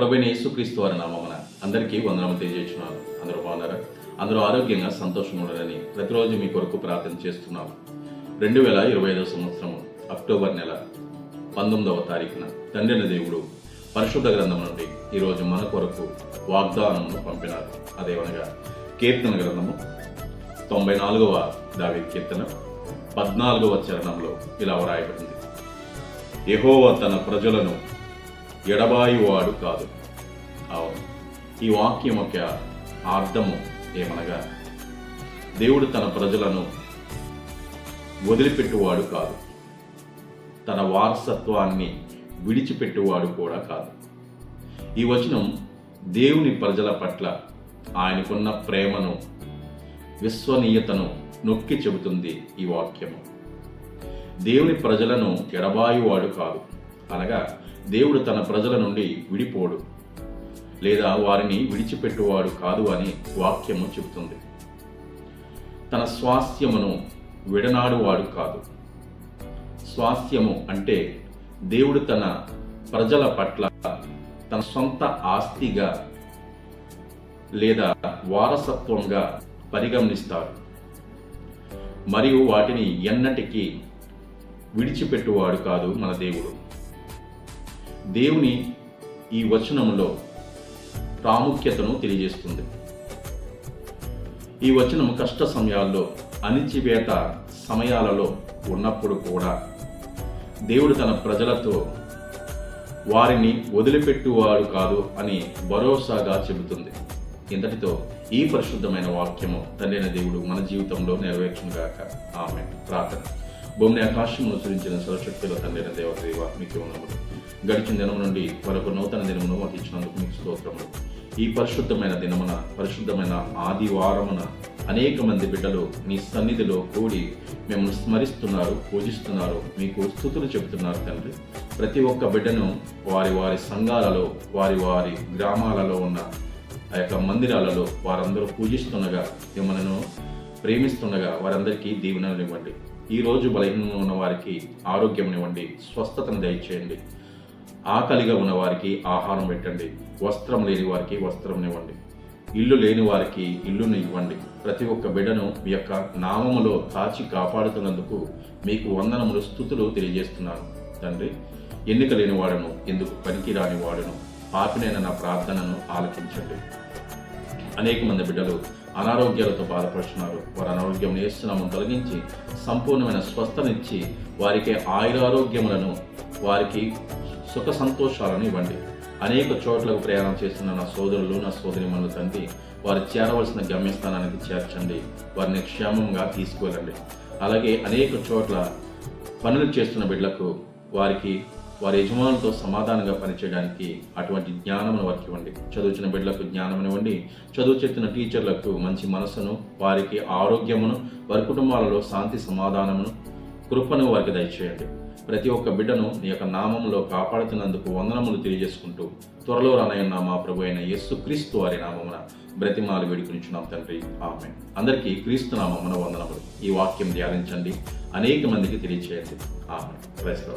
ప్రభుని యేసుక్రీస్తు వారి నామమున అందరికీ వందనము తెలియజేస్తున్నాను. అందరూ బాగున్నారా? అందరూ ఆరోగ్యంగా సంతోషంగా ఉండాలని ప్రతిరోజు మీ కొరకు ప్రార్థన చేస్తున్నాము. రెండు వేల ఇరవై ఐదవ సంవత్సరం అక్టోబర్ నెల పంతొమ్మిదవ తారీఖున తండ్రిన దేవుడు పరిశుద్ధ గ్రంథం నుండి ఈరోజు మన కొరకు వాగ్దానమును పంపినారు. అదేవనగా కీర్తన గ్రంథము తొంభై నాలుగవ దావి కీర్తన పద్నాలుగవ చరణంలో ఇలా వ్రాయబడింది. యహోవ తన ప్రజలను ఎడబాయువాడు కాదు. అవును ఈ వాక్యం యొక్క అర్థము ఏమనగా దేవుడు తన ప్రజలను వదిలిపెట్టువాడు కాదు. తన వారసత్వాన్ని విడిచిపెట్టువాడు కూడా కాదు. ఈ వచనం దేవుని ప్రజల పట్ల ఆయనకున్న ప్రేమను విశ్వనీయతను నొక్కి చెబుతుంది ఈ వాక్యము. దేవుని ప్రజలను ఎడబాయువాడు కాదు. అనగా దేవుడు తన ప్రజల నుండి విడిపోడు లేదా వారిని విడిచిపెట్టువాడు కాదు అని వాక్యము చెబుతుంది. తన స్వాస్థ్యమును విడనాడువాడు కాదు. స్వాస్థ్యము అంటే దేవుడు తన ప్రజల పట్ల తన సొంత ఆస్తిగా లేదా వారసత్వంగా పరిగణిస్తాడు మరియు వాటిని ఎన్నటికీ విడిచిపెట్టువాడు కాదు మన దేవుడు. దేవుని ఈ వచనంలో ప్రాముఖ్యతను తెలియజేస్తుంది. ఈ వచనం కష్ట సమయాల్లో అణిచివేత సమయాలలో ఉన్నప్పుడు కూడా దేవుడు తన ప్రజలతో వారిని వదిలిపెట్టువాడు కాదు అని భరోసాగా చెబుతుంది. ఇంతటితో ఈ పరిశుద్ధమైన వాక్యము తండ్రైన దేవుడు మన జీవితంలో నెరవేర్చుగాక ఆమె ప్రార్థన. భూమిని ఆకాశమును సృజించిన సరశక్తుల తండ్రిన దేవదేవ మీకు ఉన్నముడు గడిచిన దినం నుండి మరొక నూతన దినమును మాకు ఇచ్చినందుకు మీకు స్తోత్రములు. ఈ పరిశుద్ధమైన దినమున పరిశుద్ధమైన ఆదివారమున అనేక మంది బిడ్డలు మీ సన్నిధిలో కూడి మిమ్మల్ని స్మరిస్తున్నారు పూజిస్తున్నారు మీకు స్థుతులు చెబుతున్నారు తండ్రి. ప్రతి ఒక్క బిడ్డను వారి వారి సంఘాలలో వారి వారి గ్రామాలలో ఉన్న ఆ యొక్క మందిరాలలో వారందరూ పూజిస్తుండగా మిమ్మల్ని ప్రేమిస్తుండగా వారందరికీ దీవెననివ్వండి. ఈ రోజు బలహీనంగా ఉన్న వారికి ఆరోగ్యంనివ్వండి స్వస్థతను దయచేయండి. ఆకలిగా ఉన్న వారికి ఆహారం పెట్టండి. వస్త్రం లేని వారికి వస్త్రం ఇవ్వండి ఇల్లు లేని వారికి ఇల్లును ఇవ్వండి. ప్రతి ఒక్క బిడ్డను మీ యొక్క నామములో కాచి కాపాడుతున్నందుకు మీకు వందనములు స్థుతులు తెలియజేస్తున్నాను. తండ్రి ఎన్నిక లేని వాడను ఎందుకు పనికిరాని వాడను పాపినైన నా ప్రార్థనను ఆలకించండి. అనేక మంది బిడ్డలు అనారోగ్యాలతో బాధపడుతున్నారు. వారి అనారోగ్యం నేస్తున్నాము తొలగించి సంపూర్ణమైన స్వస్థనిచ్చి వారికి ఆయురారోగ్యములను వారికి సుఖ సంతోషాలను ఇవ్వండి. అనేక చోట్లకు ప్రయాణం చేస్తున్న నా సోదరులు నా సోదరి మన తండ్రి వారు చేరవలసిన గమ్యస్థానానికి చేర్చండి. వారిని క్షేమంగా తీసుకువెళ్ళండి. అలాగే అనేక చోట్ల పనులు చేస్తున్న బిడ్డలకు వారికి వారి యజమానులతో సమాధానంగా పనిచేయడానికి అటువంటి జ్ఞానమును వారికి ఇవ్వండి. చదువుచిన బిడ్డలకు జ్ఞానమునివ్వండి చదువు చెప్తున్న టీచర్లకు మంచి మనస్సును వారికి ఆరోగ్యమును వారి కుటుంబాలలో శాంతి సమాధానమును కృపను వారికి దయచేయండి. ప్రతి ఒక్క బిడ్డను నీ యొక్క నామంలో కాపాడుతున్నందుకు వందనములు తెలియజేసుకుంటూ త్వరలో రానయ్యున్న మా ప్రభు అయిన యేసు క్రీస్తు వారి నామమున బ్రతిమాలు వేడుకునిచున్నాం తండ్రి. ఆమె అందరికీ క్రీస్తు నామమున వందనములు. ఈ వాక్యం ధ్యానించండి. అనేక మందికి తెలియచేయండి. ఆమె క్రైస్తవ